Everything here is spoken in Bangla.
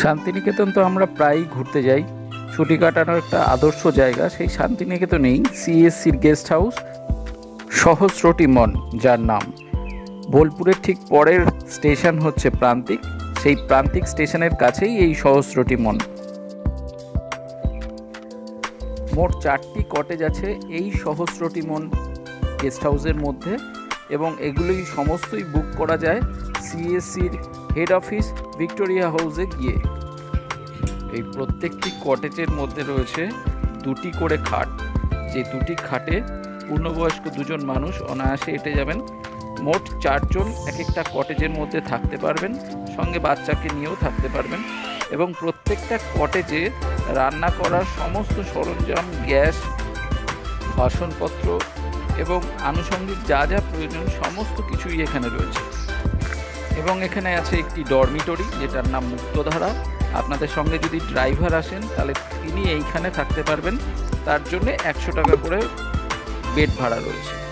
শান্তিনিকেতন তো আমরা প্রায়ই ঘুরতে যাই। ছুটি কাটানোর একটা আদর্শ জায়গা, সেই শান্তিনিকেতনেই সিএসসির গেস্ট হাউস সহস্রটি মন, যার নাম। বোলপুরের ঠিক পরের স্টেশন হচ্ছে প্রান্তিক। সেই প্রান্তিক স্টেশনের কাছেই এই সহস্রটি মন। মোট চারটি কটেজ আছে এই সহস্রটি মন গেস্ট হাউসের মধ্যে এবং এগুলোই সমস্তই বুক করা যায় সিএসসির হেড অফিস ভিক্টোরিয়া হাউসে গিয়ে। এই প্রত্যেকটি কটেজের মধ্যে রয়েছে দুটি করে খাট। যে দুটি খাটে পূর্ণবয়স্ক দুজন মানুষ অনায়াসে এটে যাবেন। মোট চারজন এক একটা কটেজের মধ্যে থাকতে পারবেন, সঙ্গে বাচ্চাকে নিয়েও থাকতে পারবেন এবং প্রত্যেকটা কটেজে রান্না করার সমস্ত সরঞ্জাম, গ্যাস, বাসনপত্র এবং আনুষঙ্গিক যা যা প্রয়োজন সমস্ত কিছুই এখানে রয়েছে। এবং এখানে আছে একটি ডরমিটরি, যেটার নাম মুক্তধারা। আপনাদের সঙ্গে যদি ড্রাইভার আসেন, তাহলে তিনি এইখানে থাকতে পারবেন। তার জন্য একশো টাকা করে বেড ভাড়া রয়েছে।